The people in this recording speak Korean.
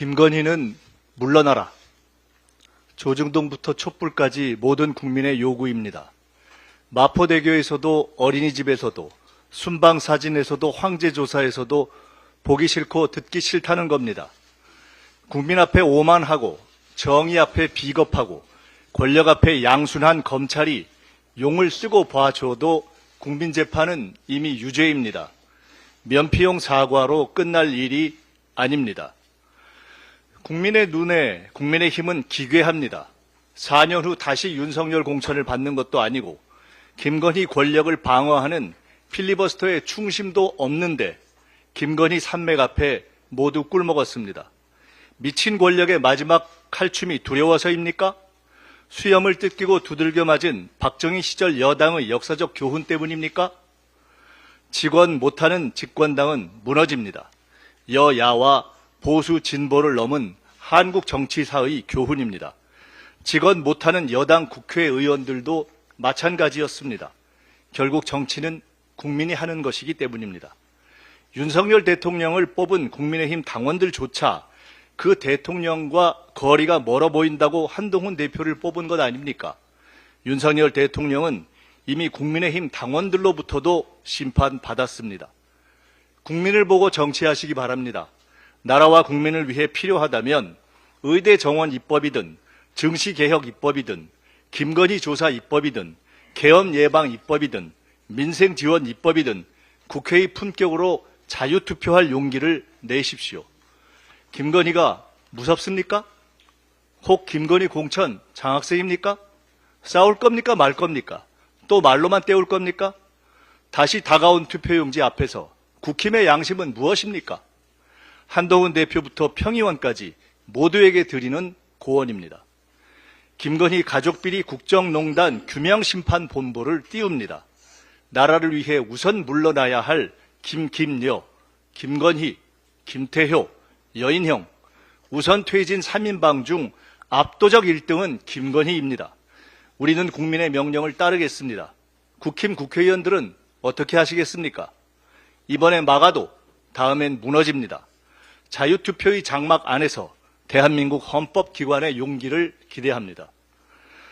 김건희는 물러나라. 조중동부터 촛불까지 모든 국민의 요구입니다. 마포대교에서도 어린이집에서도 순방사진에서도 황제조사에서도 보기 싫고 듣기 싫다는 겁니다. 국민 앞에 오만하고 정의 앞에 비겁하고 권력 앞에 양순한 검찰이 용을 쓰고 봐줘도 국민 재판은 이미 유죄입니다. 면피용 사과로 끝날 일이 아닙니다. 국민의 눈에 국민의 힘은 기괴합니다. 4년 후 다시 윤석열 공천을 받는 것도 아니고 김건희 권력을 방어하는 필리버스터의 충심도 없는데 김건희 산맥 앞에 모두 꿀먹었습니다. 미친 권력의 마지막 칼춤이 두려워서입니까? 수염을 뜯기고 두들겨 맞은 박정희 시절 여당의 역사적 교훈 때문입니까? 직원 못하는 집권당은 무너집니다. 여야와 보수 진보를 넘은 한국 정치사의 교훈입니다. 직원 못하는 여당 국회의원들도 마찬가지였습니다. 결국 정치는 국민이 하는 것이기 때문입니다. 윤석열 대통령을 뽑은 국민의힘 당원들조차 그 대통령과 거리가 멀어 보인다고 한동훈 대표를 뽑은 것 아닙니까? 윤석열 대통령은 이미 국민의힘 당원들로부터도 심판받았습니다. 국민을 보고 정치하시기 바랍니다. 나라와 국민을 위해 필요하다면 의대 정원 입법이든 증시 개혁 입법이든 김건희 조사 입법이든 계엄 예방 입법이든 민생 지원 입법이든 국회의 품격으로 자유 투표할 용기를 내십시오. 김건희가 무섭습니까? 혹 김건희 공천 장학생입니까? 싸울 겁니까 말 겁니까? 또 말로만 때울 겁니까? 다시 다가온 투표용지 앞에서 국힘의 양심은 무엇입니까? 한동훈 대표부터 평의원까지 모두에게 드리는 고언입니다. 김건희 가족비리 국정농단 규명심판본부를 띄웁니다. 나라를 위해 우선 물러나야 할 김김여, 김건희, 김태효, 여인형, 우선 퇴진 3인방 중 압도적 1등은 김건희입니다. 우리는 국민의 명령을 따르겠습니다. 국힘 국회의원들은 어떻게 하시겠습니까? 이번에 막아도 다음엔 무너집니다. 자유투표의 장막 안에서 대한민국 헌법기관의 용기를 기대합니다.